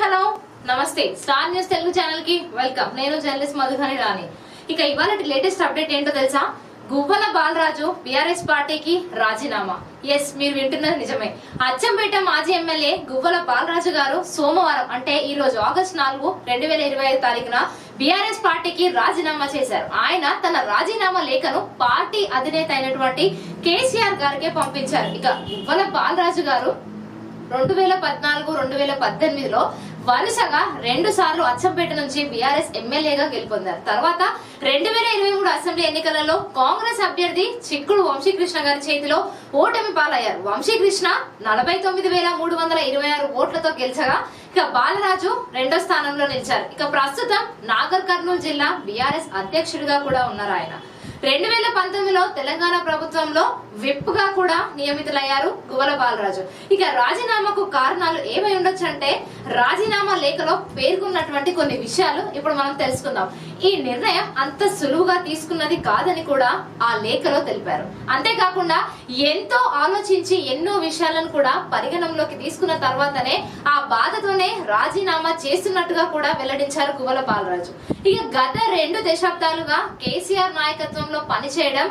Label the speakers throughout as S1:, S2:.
S1: Hello. Namaste. Star news Telugu ఛానల్కి welcome. నేను journalist Madhuhani Rani. ఇక ఇవాళ లేటెస్ట్ అప్డేట్ ఏంటో తెలుసా? గువ్వల బాలరాజు బీఆర్ఎస్ పార్టీకి రాజీనామా. ఎస్ మీరు వింటున్నది నిజమే. అచ్చంపేట మాజీ ఎమ్మెల్యే గువ్వల బాలరాజు గారు సోమవారం అంటే ఈ రోజు ఆగస్టు నాలుగు రెండు వేల ఇరవై ఐదు తారీఖున బీఆర్ఎస్ పార్టీకి రాజీనామా చేశారు. ఆయన తన రాజీనామా లేఖను పార్టీ అధినేత అయినటువంటి కేసీఆర్ గారికే పంపించారు. ఇక గువ్వల బాలరాజు గారు రెండు వేల పద్నాలుగు రెండు వేల పద్దెనిమిదిలో వరుసగా రెండు సార్లు అచ్చంపేట నుంచి బీఆర్ఎస్ ఎమ్మెల్యేగా గెలుపొందారు. తర్వాత రెండు వేల ఇరవై మూడు అసెంబ్లీ ఎన్నికలలో కాంగ్రెస్ అభ్యర్థి చిక్కుడు వంశీకృష్ణ గారి చేతిలో ఓటమి పాలయ్యారు. వంశీకృష్ణ నలభై తొమ్మిది వేల మూడు వందల ఇరవై ఆరు ఓట్లతో గెలిచగా ఇక బాలరాజు రెండో స్థానంలో నిలిచారు. ఇక ప్రస్తుతం నాగర్ కర్నూలు జిల్లా బీఆర్ఎస్ అధ్యక్షుడిగా కూడా ఉన్నారు ఆయన. రెండు వేల పంతొమ్మిదిలో తెలంగాణ ప్రభుత్వంలో విప్గా కూడా నియమితులయ్యారు గువల బాలరాజు. ఇక రాజీనామాకు కారణాలు ఏమై ఉండొచ్చు అంటే రాజీనామా లేఖలో పేర్కొన్నటువంటి కొన్ని విషయాలు ఇప్పుడు మనం తెలుసుకుందాం. ఈ నిర్ణయం అంత సులువుగా తీసుకున్నది కాదని కూడా ఆ లేఖలో తెలిపారు. అంతేకాకుండా ఎంతో ఆలోచించి ఎన్నో విషయాలను కూడా పరిగణంలోకి తీసుకున్న తర్వాతనే ఆ బాధతోనే రాజీనామా చేస్తున్నట్టుగా కూడా వెల్లడించారు గువల బాలరాజు. ఇక గత రెండు దశాబ్దాలుగా కేసీఆర్ నాయకత్వం రంగంలో పనిచేయడం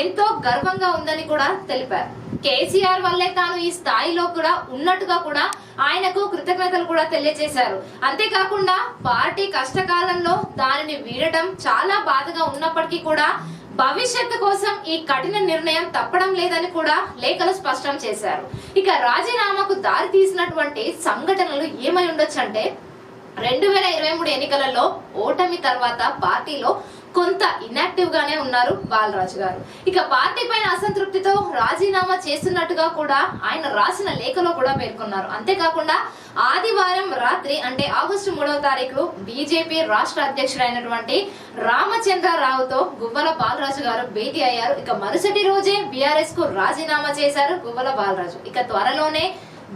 S1: ఎంతో గర్వంగా ఉందని కూడా తెలిపారు. కేసీఆర్ వల్లే తాను ఈ స్థాయిలో కూడా ఉన్నట్టుగా కూడా ఆయనకు కృతజ్ఞతలు కూడా తెలియజేశారు. అంతేకాకుండా పార్టీ కష్టకాలంలో దానిని వీడటం చాలా బాధగా ఉన్నప్పటికీ కూడా భవిష్యత్తు కోసం ఈ కఠిన నిర్ణయం తప్పడం లేదని కూడా లేఖలు స్పష్టం చేశారు. ఇక రాజీనామాకు దారి తీసినటువంటి సంఘటనలు ఏమై ఉండొచ్చు అంటే రెండు వేల ఇరవై మూడు ఎన్నికలలో ఓటమి తర్వాత పార్టీలో కొంత ఇనాక్టివ్ గానే ఉన్నారు బాలరాజు గారు. ఇక పార్టీ పైన అసంతృప్తితో రాజీనామా చేస్తున్నట్టుగా కూడా ఆయన రాసిన లేఖలో కూడా పేర్కొన్నారు. అంతేకాకుండా ఆదివారం రాత్రి అంటే ఆగస్టు మూడవ తారీఖు బీజేపీ రాష్ట్ర అధ్యక్షుడైనటువంటి రామచంద్రరావుతో గువ్వల బాలరాజు గారు భేటీ అయ్యారు. ఇక మరుసటి రోజే బీఆర్ఎస్కు రాజీనామా చేశారు గువ్వల బాలరాజు. ఇక త్వరలోనే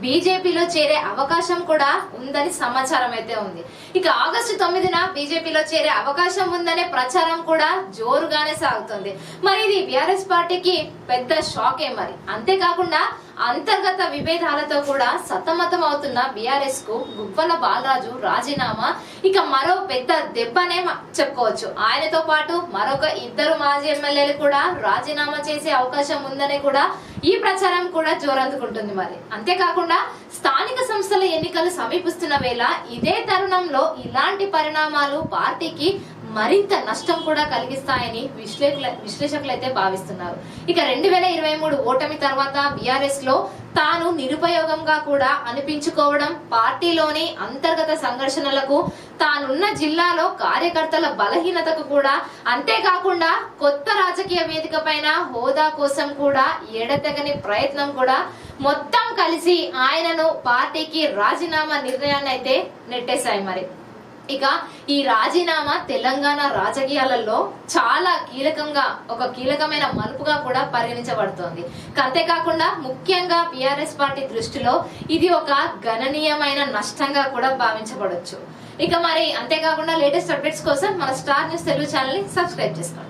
S1: బీజేపీలో చేరే అవకాశం కూడా ఉందని సమాచారం అయితే ఉంది. ఇక ఆగస్టు తొమ్మిదిన బీజేపీలో చేరే అవకాశం ఉందనే ప్రచారం కూడా జోరుగానే సాగుతుంది. మరి ఇది బీఆర్ఎస్ పార్టీకి పెద్ద షాకే మరి. అంతేకాకుండా అంతర్గత విభేదాలతో కూడా సతమతం అవుతున్న బీఆర్ఎస్కు గువ్వల బాలరాజు రాజీనామా. ఇక మరో పెద్ద దెబ్బనే చెప్పుకోవచ్చు. ఆయనతో పాటు మరొక ఇద్దరు మాజీ ఎమ్మెల్యేలు కూడా రాజీనామా చేసే అవకాశం ఉందని కూడా ఈ ప్రచారం కూడా జోరందుకుంటుంది మరి. అంతేకాకుండా స్థానిక సంస్థల ఎన్నికలు సమీపిస్తున్న వేళ ఇదే తరుణంలో ఇలాంటి పరిణామాలు పార్టీకి మరింత నష్టం కూడా కలిగిస్తాయని విశ్లేషకుల విశ్లేషకులు అయితే భావిస్తున్నారు. ఇక రెండు వేల ఇరవై మూడు ఓటమి తర్వాత బీఆర్ఎస్లో తాను నిరుపయోగంగా కూడా అనిపించుకోవడం పార్టీలోని అంతర్గత సంఘర్షణలకు తానున్న జిల్లాలో కార్యకర్తల బలహీనతకు కూడా అంతేకాకుండా కొత్త రాజకీయ వేదిక పైన హోదా కోసం కూడా ఎడతెగని ప్రయత్నం కూడా మొత్తం కలిసి ఆయనను పార్టీకి రాజీనామా నిర్ణయాన్ని అయితే నెట్టేశాయి మరి. ఇక ఈ రాజీనామా తెలంగాణ రాజకీయాలలో చాలా కీలకంగా ఒక కీలకమైన మలుపుగా కూడా పరిగణించబడుతోంది. అంతేకాకుండా ముఖ్యంగా బీఆర్ఎస్ పార్టీ దృష్టిలో ఇది ఒక గణనీయమైన నష్టంగా కూడా భావించబడవచ్చు ఇక మరి అంతేకాకుండా లేటెస్ట్ అప్డేట్స్ కోసం మన స్టార్ న్యూస్ తెలుగు ఛానల్ని సబ్స్క్రైబ్ చేసుకోండి.